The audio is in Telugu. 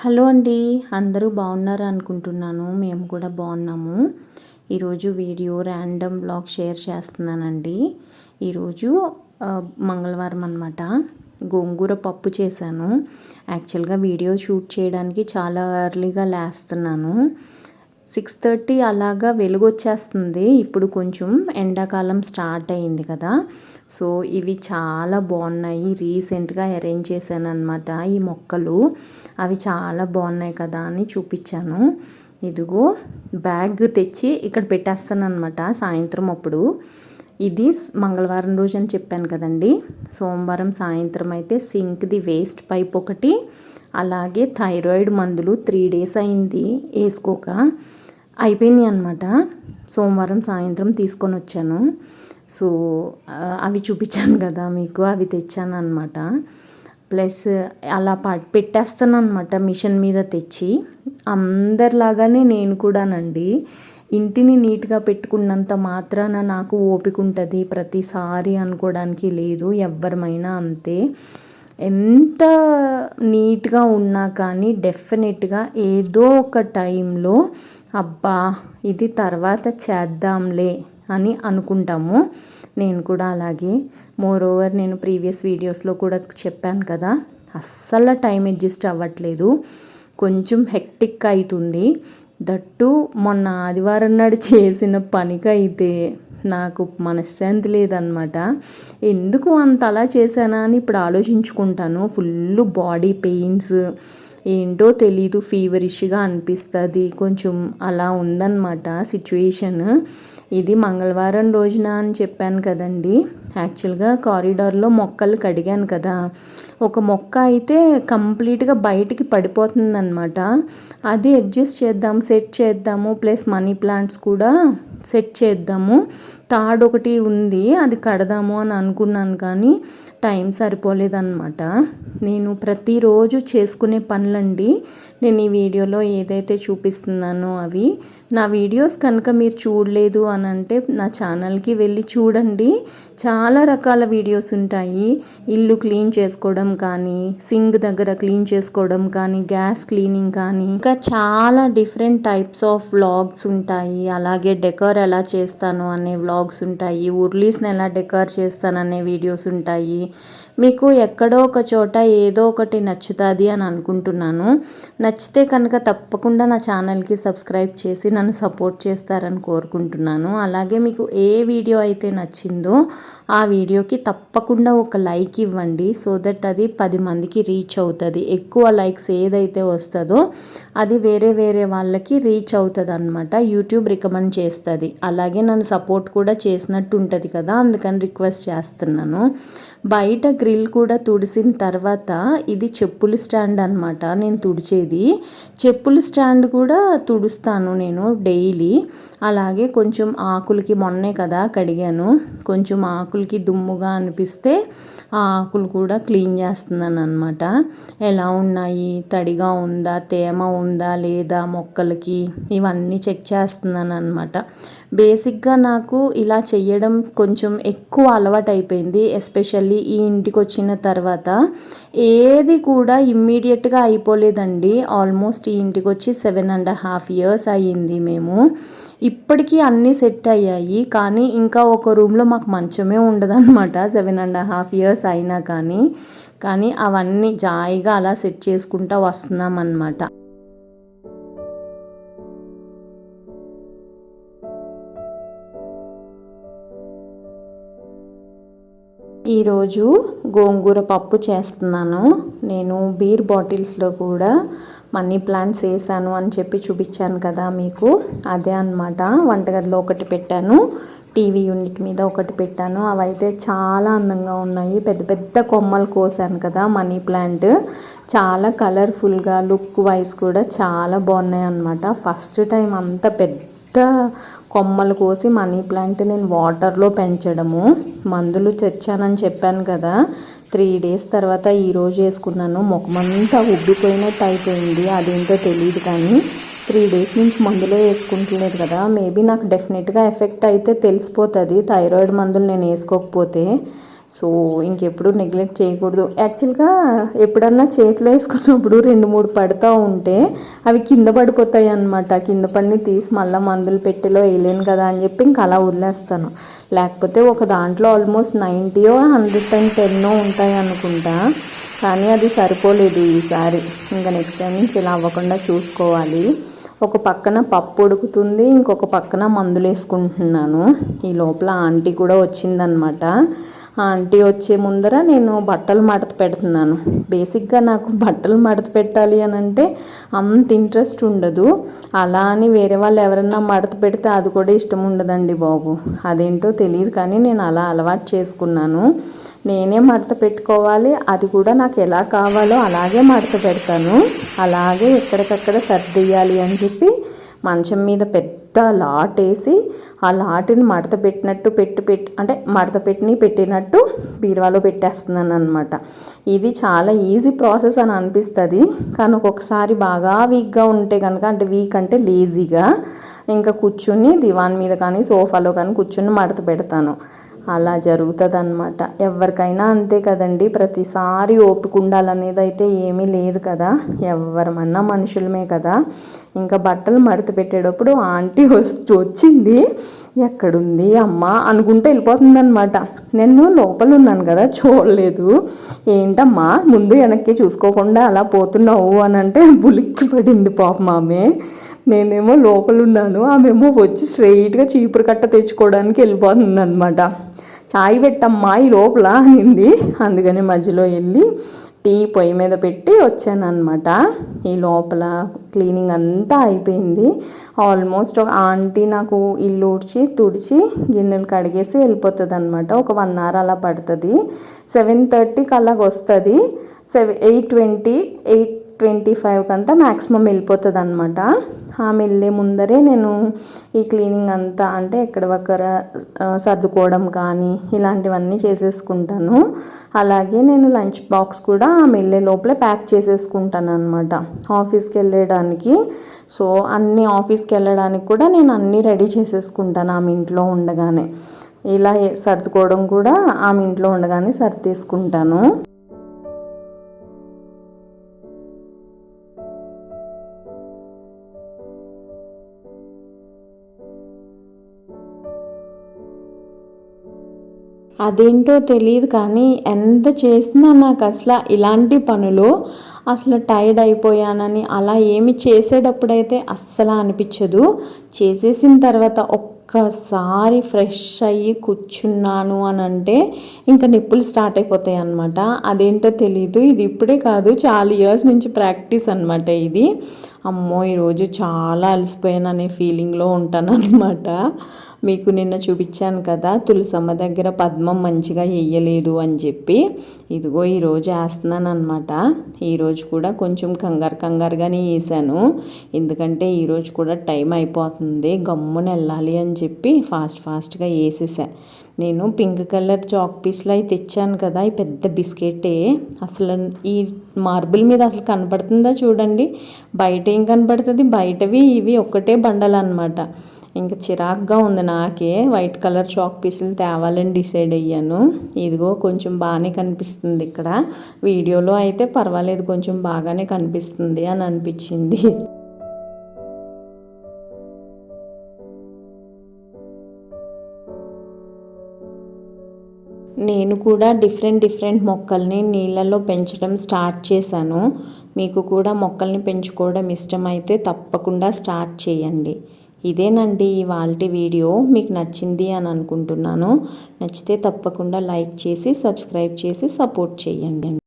హలో అండి అందరూ బాగున్నారు అనుకుంటున్నాను. మేము కూడా బాగున్నాము. ఈరోజు వీడియో ర్యాండమ్ బ్లాగ్ షేర్ చేస్తున్నానండి. ఈరోజు మంగళవారం అనమాట గోంగూర పప్పు చేశాను. యాక్చువల్గా వీడియో షూట్ చేయడానికి చాలా ఎర్లీగా లేస్తున్నాను. సిక్స్ థర్టీ అలాగా వెలుగొచ్చేస్తుంది. ఇప్పుడు కొంచెం ఎండాకాలం స్టార్ట్ అయింది కదా. సో ఇవి చాలా బాగున్నాయి. రీసెంట్గా అరేంజ్ చేశాను అనమాట ఈ మొక్కలు. అవి చాలా బాగున్నాయి కదా అని చూపించాను. ఇదిగో బ్యాగ్ తెచ్చి ఇక్కడ పెట్టేస్తాను అనమాట సాయంత్రం అప్పుడు. ఇది మంగళవారం రోజు అని చెప్పాను కదండి. సోమవారం సాయంత్రం అయితే సింక్ది వేస్ట్ పైప్ ఒకటి అలాగే థైరాయిడ్ మందులు త్రీ డేస్ అయింది వేసుకోక అయిపోయినాయి అనమాట సోమవారం సాయంత్రం తీసుకొని వచ్చాను. సో అవి చూపించాను కదా మీకు అవి తెచ్చాను అనమాట ప్లస్ అలా ప పెట్టేస్తాను అనమాట మిషన్ మీద తెచ్చి. అందరిలాగానే నేను కూడానండి ఇంటిని నీట్గా పెట్టుకున్నంత మాత్రాన నాకు ఓపిక ఉంటుంది ప్రతిసారి అనుకోవడానికి లేదు ఎవరిమైనా అంతే. ఎంత నీట్గా ఉన్నా కానీ డెఫినెట్గా ఏదో ఒక టైంలో అబ్బా ఇది తర్వాత చేద్దాంలే అని అనుకుంటాము. నేను కూడా అలాగే. మోర్ ఓవర్ నేను ప్రీవియస్ వీడియోస్లో కూడా చెప్పాను కదా అస్సలు టైం అడ్జస్ట్ అవ్వట్లేదు. కొంచెం హెక్టిక్ అవుతుంది దట్టు మొన్న ఆదివారం నాడు చేసిన పనికైతే నాకు మనశ్శాంతి లేదనమాట ఎందుకు అంత అలా చేశానా అని ఇప్పుడు ఆలోచించుకుంటాను. ఫుల్ బాడీ పెయిన్స్ ఏంటో తెలీదు ఫీవరిష్గా అనిపిస్తుంది. కొంచెం అలా ఉందన్నమాట సిచ్యువేషన్ ఇది మంగళవారం రోజున అని చెప్పాను కదండి. యాక్చువల్గా కారిడార్లో మొక్కలు కడిగాను కదా. ఒక మొక్క అయితే కంప్లీట్గా బయటికి పడిపోతుందన్నమాట. అది అడ్జస్ట్ చేద్దాం సెట్ చేద్దాము ప్లస్ మనీ ప్లాంట్స్ కూడా సెట్ చేద్దాము. తాడు ఒకటి ఉంది అది కడదాము అని అనుకున్నాను కానీ టైం సరిపోలేదన్నమాట. నేను ప్రతిరోజు చేసుకునే పనులండి. నేను ఈ వీడియోలో ఏదైతే చూపిస్తున్నానో అవి నా వీడియోస్ కనుక మీరు చూడలేదు అని అంటే నా ఛానల్కి వెళ్ళి చూడండి. చాలా రకాల వీడియోస్ ఉంటాయి. ఇల్లు క్లీన్ చేసుకోవడం కానీ సింక్ దగ్గర క్లీన్ చేసుకోవడం కానీ గ్యాస్ క్లీనింగ్ కానీ. ఇంకా చాలా డిఫరెంట్ టైప్స్ ఆఫ్ వ్లాగ్స్ ఉంటాయి. అలాగే డెకర్ ఎలా చేస్తాను అనే వ్లాగ్స్ ఉంటాయి. ఉర్లీస్ని ఎలా డెకర్ చేస్తాననే వీడియోస్ ఉంటాయి. మీకు ఎక్కడో ఒక చోట ఏదో ఒకటి నచ్చుతుంది అని అనుకుంటున్నాను. నచ్చితే కనుక తప్పకుండా నా ఛానల్కి సబ్స్క్రైబ్ చేసి నన్ను సపోర్ట్ చేస్తారని కోరుకుంటున్నాను. అలాగే మీకు ఏ వీడియో అయితే నచ్చిందో ఆ వీడియోకి తప్పకుండా ఒక లైక్ ఇవ్వండి. సో దట్ అది పది మందికి రీచ్ అవుతుంది. ఎక్కువ లైక్స్ ఏదైతే వస్తుందో అది వేరే వేరే వాళ్ళకి రీచ్ అవుతుంది అనమాట యూట్యూబ్ రికమెండ్ చేస్తుంది. అలాగే నన్ను సపోర్ట్ కూడా చేసినట్టు ఉంటుంది కదా అందుకని రిక్వెస్ట్ చేస్తున్నాను. బయట గ్రిల్ కూడా తుడిసిన తర్వాత ఇది చెప్పుల స్టాండ్ అనమాట నేను తుడిచేది. చెప్పుల స్టాండ్ కూడా తుడుస్తాను నేను డైలీ. అలాగే కొంచెం ఆకులకి మొన్నే కదా కడిగాను. కొంచెం ఆకులకి దుమ్ముగా అనిపిస్తే ఆ ఆకులు కూడా క్లీన్ చేస్తున్నాను అనమాట ఎలా ఉన్నాయి? తడిగా ఉందా? తేమ ఉందా? లేదా? మొక్కలకి? ఇవన్నీ చెక్ చేస్తున్నాను అనమాట బేసిక్గా నాకు ఇలా చేయడం కొంచెం ఎక్కువ అలవాటు అయిపోయింది ఎస్పెషల్లీ ఈ ఇంటికి వచ్చిన తర్వాత. ఏది కూడా ఇమ్మీడియట్గా అయిపోలేదండి. ఆల్మోస్ట్ ఈ ఇంటికి వచ్చి సెవెన్ అండ్ హాఫ్ ఇయర్స్ అయ్యింది మేము. ఇప్పటికీ అన్నీ సెట్ అయ్యాయి. కానీ ఇంకా ఒక రూమ్లో మాకు మంచమే ఉండదన్నమాట. సెవెన్ అండ్ హాఫ్ ఇయర్స్ అయినా కానీ. కానీ అవన్నీ జాయిగా అలా సెట్ చేసుకుంటూ వస్తున్నాం అన్నమాట ఈరోజు గోంగూర పప్పు చేస్తున్నాను. నేను బీర్ బాటిల్స్లో కూడా మనీ ప్లాంట్స్ వేసాను అని చెప్పి చూపించాను కదా మీకు. అదే అన్నమాట. వంటగదిలో ఒకటి పెట్టాను. టీవీ యూనిట్ మీద ఒకటి పెట్టాను. అవైతే చాలా అందంగా ఉన్నాయి. పెద్ద పెద్ద కొమ్మలు కోసాను కదా మనీ ప్లాంట్. చాలా కలర్ఫుల్గా లుక్ వైజ్ కూడా చాలా బాగున్నాయి అన్నమాట ఫస్ట్ టైం అంత పెద్ద కొమ్మలు కోసి మనీ ప్లాంట్ నేను వాటర్లో పెంచడము. మందులు తెచ్చానని చెప్పాను కదా. త్రీ డేస్ తర్వాత ఈరోజు వేసుకున్నాను. ముఖమంతా ఉబ్బిపోయినట్టు అయిపోయింది. అదేంటో తెలియదు కానీ త్రీ డేస్ నుంచి మందులే వేసుకుంటలేదు కదా. మేబీ నాకు డెఫినెట్గా ఎఫెక్ట్ అయితే తెలిసిపోతుంది. థైరాయిడ్ మందులు నేను వేసుకోకపోతే. సో ఇంకెప్పుడు నెగ్లెక్ట్ చేయకూడదు. యాక్చువల్గా ఎప్పుడన్నా చేతిలో వేసుకున్నప్పుడు రెండు మూడు పడుతూ ఉంటే అవి కింద పడిపోతాయి అనమాట కింద పడిని తీసి మళ్ళీ మందులు పెట్టిలో వేయలేను కదా అని చెప్పి ఇంకా అలా వదిలేస్తాను. లేకపోతే ఒక దాంట్లో ఆల్మోస్ట్ నైంటీయో హండ్రెడ్ అండ్ టెన్నో ఉంటాయి అనుకుంటా. కానీ అది సరిపోలేదు ఈసారి. ఇంకా నెక్స్ట్ టైం నుంచి ఇలా అవ్వకుండా చూసుకోవాలి. ఒక పక్కన పప్పు ఉడుకుతుంది ఇంకొక పక్కన మందులు వేసుకుంటున్నాను. ఈ లోపల ఆంటీ కూడా వచ్చిందనమాట ఆంటీ వచ్చే ముందర నేను బట్టలు మడత పెడుతున్నాను. బేసిక్గా నాకు బట్టలు మడత పెట్టాలి అని అంటే అంత ఇంట్రెస్ట్ ఉండదు. అలా అని వేరే వాళ్ళు ఎవరన్నా మడత పెడితే అది కూడా ఇష్టం ఉండదండి బాబు. అదేంటో తెలియదు కానీ నేను అలా అలవాటు చేసుకున్నాను. నేనే మడత పెట్టుకోవాలి. అది కూడా నాకు ఎలా కావాలో అలాగే మడత పెడతాను. అలాగే ఎక్కడికక్కడ సర్దియ్యాలి అని చెప్పి మంచం మీద పెద్ద లాట్ వేసి ఆ లాటిని మడత పెట్టినట్టు పెట్టి పెట్టి అంటే మడత పెట్టిని పెట్టినట్టు బీరువాలో పెట్టేస్తున్నాను అనమాట ఇది చాలా ఈజీ ప్రాసెస్ అని అనిపిస్తుంది. కానీ ఒక్కొక్కసారి బాగా వీక్గా ఉంటే కనుక అంటే వీక్ అంటే లేజీగా ఇంకా కూర్చుని దివాన్ మీద కానీ సోఫాలో కానీ కూర్చుని మడత పెడతాను. అలా జరుగుతుంది అనమాట ఎవరికైనా అంతే కదండి. ప్రతిసారి ఓపిక ఉండాలనేది అయితే ఏమీ లేదు కదా. ఎవరమన్నా మనుషులమే కదా. ఇంకా బట్టలు మడత పెట్టేటప్పుడు ఆంటీ వస్తూ వచ్చింది. ఎక్కడుంది అమ్మ అనుకుంటే వెళ్ళిపోతుందనమాట నేను లోపల ఉన్నాను కదా చూడలేదు. ఏంటమ్మా ముందు వెనక్కి చూసుకోకుండా అలా పోతున్నావు అని అంటే బులిక్కి పడింది పాపం ఆమె. నేనేమో లోపల ఉన్నాను ఆమెమో వచ్చి స్ట్రైట్గా చీపురు కట్ట తెచ్చుకోవడానికి వెళ్ళిపోతుంది అనమాట చాయ్ పెట్టమ్మా ఈ లోపల అనింది. అందుకని మధ్యలో వెళ్ళి టీ పొయ్యి మీద పెట్టి వచ్చాను అనమాట ఈ లోపల క్లీనింగ్ అంతా అయిపోయింది. ఆల్మోస్ట్ ఒక ఆంటీ నాకు ఇల్లు ఊడ్చి తుడిచి గిన్నెలు కడిగేసి వెళ్ళిపోతుంది అనమాట ఒక వన్ అవర్ అలా పడుతుంది. సెవెన్ థర్టీకి అలాగ వస్తుంది. Seven eight twenty eight twenty ఫైవ్కి అంతా మ్యాక్సిమం వెళ్ళిపోతుంది అనమాట ఆమె వెళ్ళే ముందరే నేను ఈ క్లీనింగ్ అంతా అంటే ఎక్కడ ఒక్కర సర్దుకోవడం కానీ ఇలాంటివన్నీ చేసేసుకుంటాను. అలాగే నేను లంచ్ బాక్స్ కూడా ఆమె వెళ్ళే లోపలే ప్యాక్ చేసేసుకుంటాను అనమాట ఆఫీస్కి వెళ్ళడానికి సో అన్ని ఆఫీస్కి వెళ్ళడానికి కూడా నేను అన్నీ రెడీ చేసేసుకుంటాను ఆమె ఇంట్లో ఉండగానే. ఇలా సర్దుకోవడం కూడా ఆమె ఇంట్లో ఉండగానే సర్దేసుకుంటాను. అదేంటో తెలియదు కానీ ఎంత చేసినా నాకు అసలు ఇలాంటి పనులు అసలు టైర్డ్ అయిపోయానని అలా ఏమి చేసేటప్పుడైతే అస్సలు అనిపించదు. చేసేసిన తర్వాత ఒక్కసారి ఫ్రెష్ అయ్యి కూర్చున్నాను అని అంటే ఇంకా నిప్పులు స్టార్ట్ అయిపోతాయి అనమాట అదేంటో తెలియదు ఇది ఇప్పుడే కాదు. చాలా ఇయర్స్ నుంచి ప్రాక్టీస్ అనమాట ఇది. అమ్మో ఈరోజు చాలా అలసిపోయాననే ఫీలింగ్లో ఉంటానన్నమాట. మీకు నిన్న చూపించాను కదా తులసమ్మ దగ్గర పద్మం మంచిగా వేయలేదు అని చెప్పి. ఇదిగో ఈరోజు వేస్తున్నాను అనమాట ఈరోజు కూడా కొంచెం కంగారు కంగారుగానే వేసాను ఎందుకంటే ఈరోజు కూడా టైం అయిపోతుంది గమ్మున వెళ్ళాలి అని చెప్పి ఫాస్ట్ ఫాస్ట్గా వేసేసా. నేను పింక్ కలర్ చాక్ పీస్లో అయితే తెచ్చాను కదా ఈ పెద్ద బిస్కెటే. అసలు ఈ మార్బుల్ మీద అసలు కనపడుతుందా చూడండి. బయట ఏం కనపడుతుంది? బయటవి ఇవి ఒక్కటే బండలు అనమాట ఇంకా చిరాగ్గా ఉంది నాకే. వైట్ కలర్ చాక్ పీసులు తేవాలని డిసైడ్ అయ్యాను. ఇదిగో కొంచెం బాగానే కనిపిస్తుంది ఇక్కడ. వీడియోలో అయితే పర్వాలేదు కొంచెం బాగానే కనిపిస్తుంది అని అనిపించింది. నేను కూడా డిఫరెంట్ డిఫరెంట్ మొక్కల్ని నీళ్ళలో పెంచడం స్టార్ట్ చేశాను. మీకు కూడా మొక్కల్ని పెంచుకోవడం ఇష్టమైతే తప్పకుండా స్టార్ట్ చేయండి. ఇదేనండి ఇవాళ వీడియో. మీకు నచ్చింది అని అనుకుంటున్నాను. నచ్చితే తప్పకుండా లైక్ చేసి సబ్స్క్రైబ్ చేసి సపోర్ట్ చేయండి.